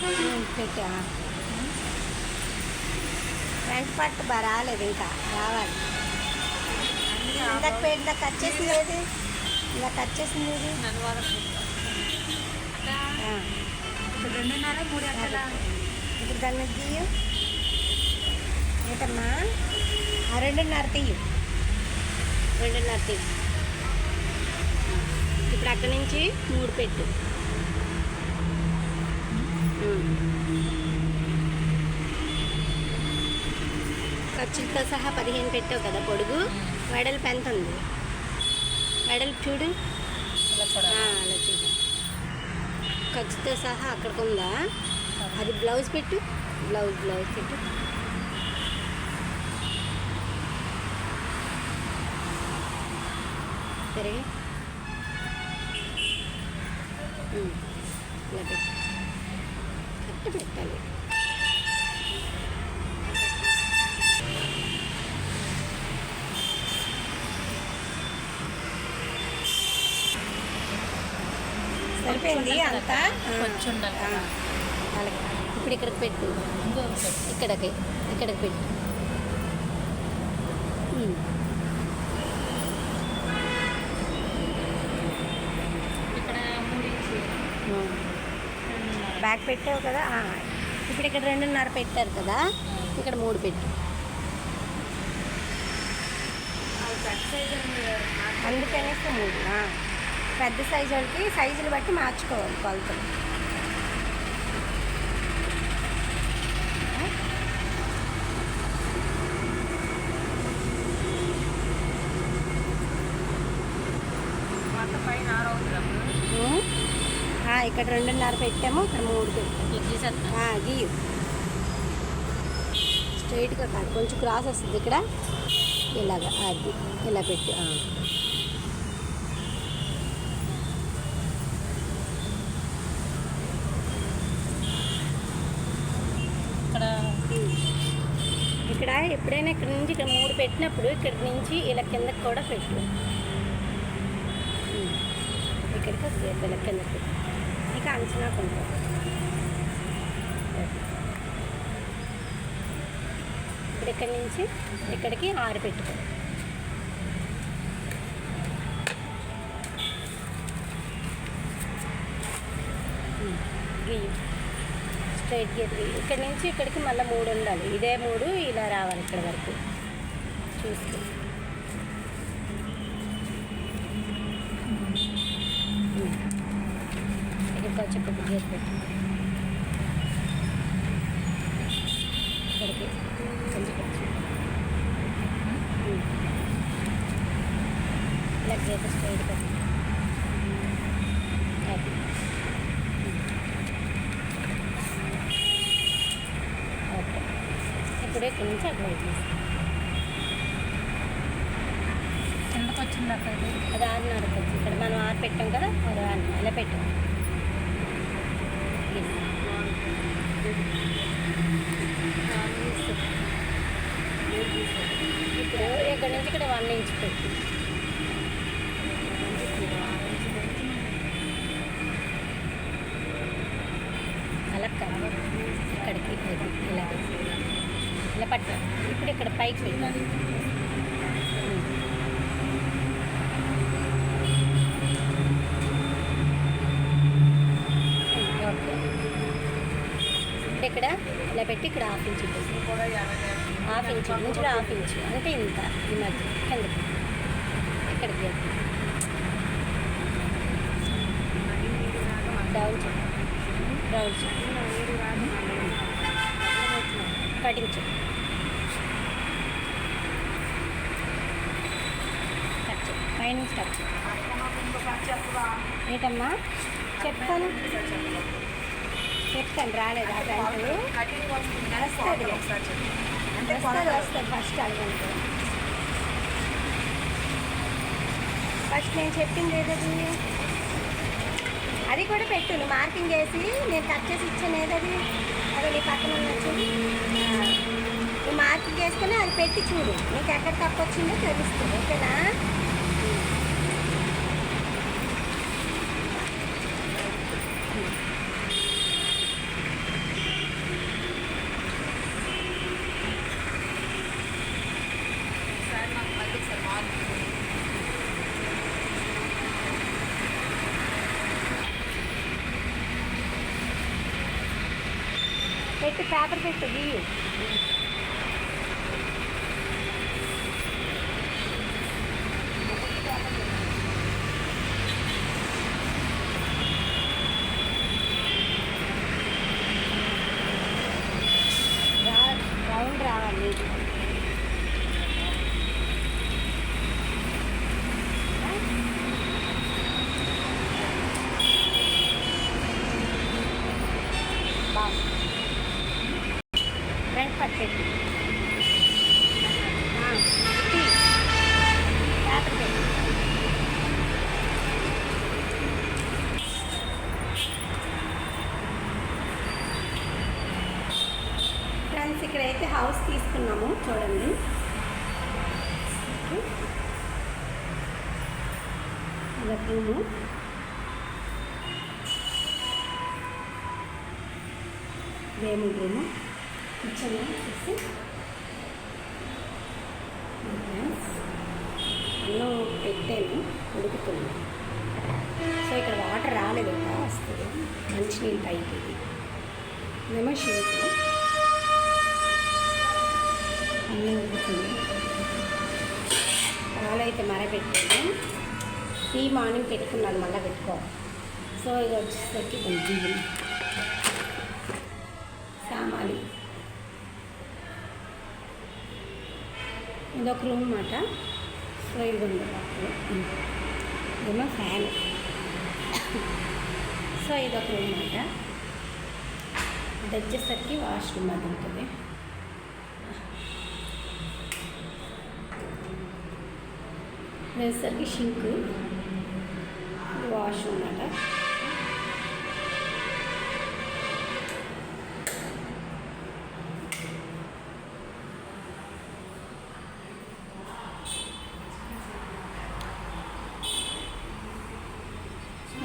పెట్టా ఫ్రంట్ పట్టు బా రాలేదు ఇంకా రావాలి. ఇందాక పెట్టిన కట్ చేసింది ఏది? ఇలా కట్ చేసింది ఏది? ఇప్పుడు ఇప్పుడు దాన్ని తీయు. ఏంటమ్మా? ఆ రెండున్నర తీయు. రెండున్నర తీయు. ఇప్పుడు అక్కడి నుంచి మూడు పెట్టు. ఖర్చులతో సహా పదిహేను పెట్టావు కదా పొడుగు. వెడల్పు ఎంత ఉంది వెడల్పు చూడు అలా చూడు. ఖర్చుతో సహా అక్కడికి ఉందా అది బ్లౌజ్ పెట్టు. బ్లౌజ్ బ్లౌజ్ పెట్టు. తిరిగి ఇలా పెట్టు. పెట్టాలి. సరిపోయింది అంతా. కొంచెం అలాగే. ఇప్పుడు ఇక్కడికి పెట్టు. ఇక్కడికి ఇక్కడికి పెట్టు ఉమ్. ఇక్కడ మూడు ఇంచు ఉమ్. బ్యాక్ పెట్టావు కదా. ఇప్పుడు ఇక్కడ రెండున్నర పెట్టారు కదా? ఇక్కడ మూడు పెట్టు. అందుకనేసి మూడు. పెద్ద సైజు వాళ్ళకి సైజులు బట్టి మార్చుకోవాలి కొలతలు. పైన ఆరు అవుతుంది ఉమ్. ఆ, ఇక్కడ రెండున్నర పెట్టాము ఇక్కడ మూడు పెట్టాము. గీయు. స్ట్రైట్గా కాదు కొంచెం క్రాస్ వస్తుంది ఇక్కడ. ఇలాగా అది ఇలా పెట్టు ఆ. ఇక్కడ ఇక్కడ ఎప్పుడైనా ఇక్కడ నుంచి ఇక్కడ మూడు పెట్టినప్పుడు ఇక్కడ నుంచి ఇలా కిందకి కూడా పెట్టు. ఉమ్. ఇక్కడికి ఇలా కిందకి పెట్టు. ఇంకా అంచనా కొంటారు. ఇప్పుడు ఇక్కడి నుంచి? ఇక్కడికి ఆరు పెట్టుకో గియ్యం స్ట్రైట్ గీత ఇక్కడి నుంచి ఇక్కడికి మళ్ళీ మూడు ఉండాలి. ఇదే మూడు ఇలా రావాలి ఇక్కడ వరకు. చూసుకో ఉమ్. ఇక్కడికి వచ్చి ఇక్కడికి ఇలా గీత స్ట్రైట్ పెట్టు ఓకే ఇప్పుడు ఇక్కడ నుంచి అక్కడ. చేస్తాం కిందకు వచ్చింది అక్కడ అది ఆరున్నరకు వచ్చింది ఇక్కడ మనం ఆరు పెట్టాం కదా అది ఆరు ఇలా పెట్టాం. ఇప్పుడు ఇక్కడ నుంచి ఇక్కడ వన్ ఇంచ్ పెట్టి అలా కాదు ఇక్కడికి ఇలా ఇలా పట్టాలి ఇప్పుడు ఇక్కడ పైకి వెళ్ళాలి ఓకే ఇప్పుడు ఇక్కడ ఇలా పెట్టి ఇక్కడ హాఫ్ ఇంచ్ హాఫ్ ఇంచ్ నుంచి హాఫ్ ఇంచ్. అంటే ఇంత ఈ మధ్య. కిందకి. ఇక్కడికి డౌన్ డౌన్ కటింగ్ చే కట్ చే పైనుంచి కట్ చే ఏంటమ్మా? చెప్పాను చెప్తాను రాలేదా. ప్యాంటు వస్తుంది వస్తుంది వస్తుంది ఫస్ట్ అడగండి ఫస్ట్ నేను చెప్పింది ఏదది? అది కూడా పెట్టు మార్కింగ్ చేసి నేను కట్ చేసి ఇచ్చాను ఏదది? అదే నీ పక్కన ఉన్న నువ్వు మార్కింగ్ చేసుకుని అది పెట్టి చూడు. నీకు ఎక్కడ తప్పు వచ్చిందో తెలుస్తుంది ఓకేనా? Take the tablet to the view. House తీసుకున్నాము చూడండి. ఇదొక రూము వేము రూము. కిచెన్ వచ్చేసి. అన్నం పెట్టాను ఉడుకుతుంది. సో ఇక్కడ వాటర్ రాలేదు కదా వస్తుంది. మంచినీళ్ళు పైకి. ఇదేమో షేప్లో అన్నీ పాలు అయితే మరపెట్టాను టీ మార్నింగ్ పెట్టుకున్నాను మళ్ళీ పెట్టుకోవాలి. సో ఇది వచ్చేసరికి బియ్యం సామాలి ఇదొక రూమ్ అన్నమాట. సో ఇది ఉంది ఇదేమో ఫ్యాన్. సో ఇదొక రూమ్ అన్నమాట. అది వచ్చేసరికి వాష్రూమ్ అది ఉంటుంది. ఇది వచ్చేసరికి షింక్ ఇది వాష్రూమ్ అన్నమాట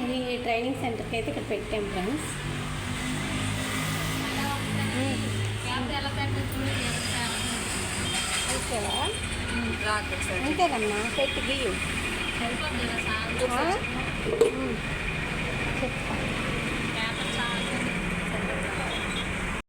ఇది ట్రైనింగ్ సెంటర్కి అయితే ఇక్కడ పెట్టాం ఫ్రెండ్స్ అంతేనమ్మా పెట్టి గీయు సరిపోతుంది ఆ? ఉమ్. చెప్తా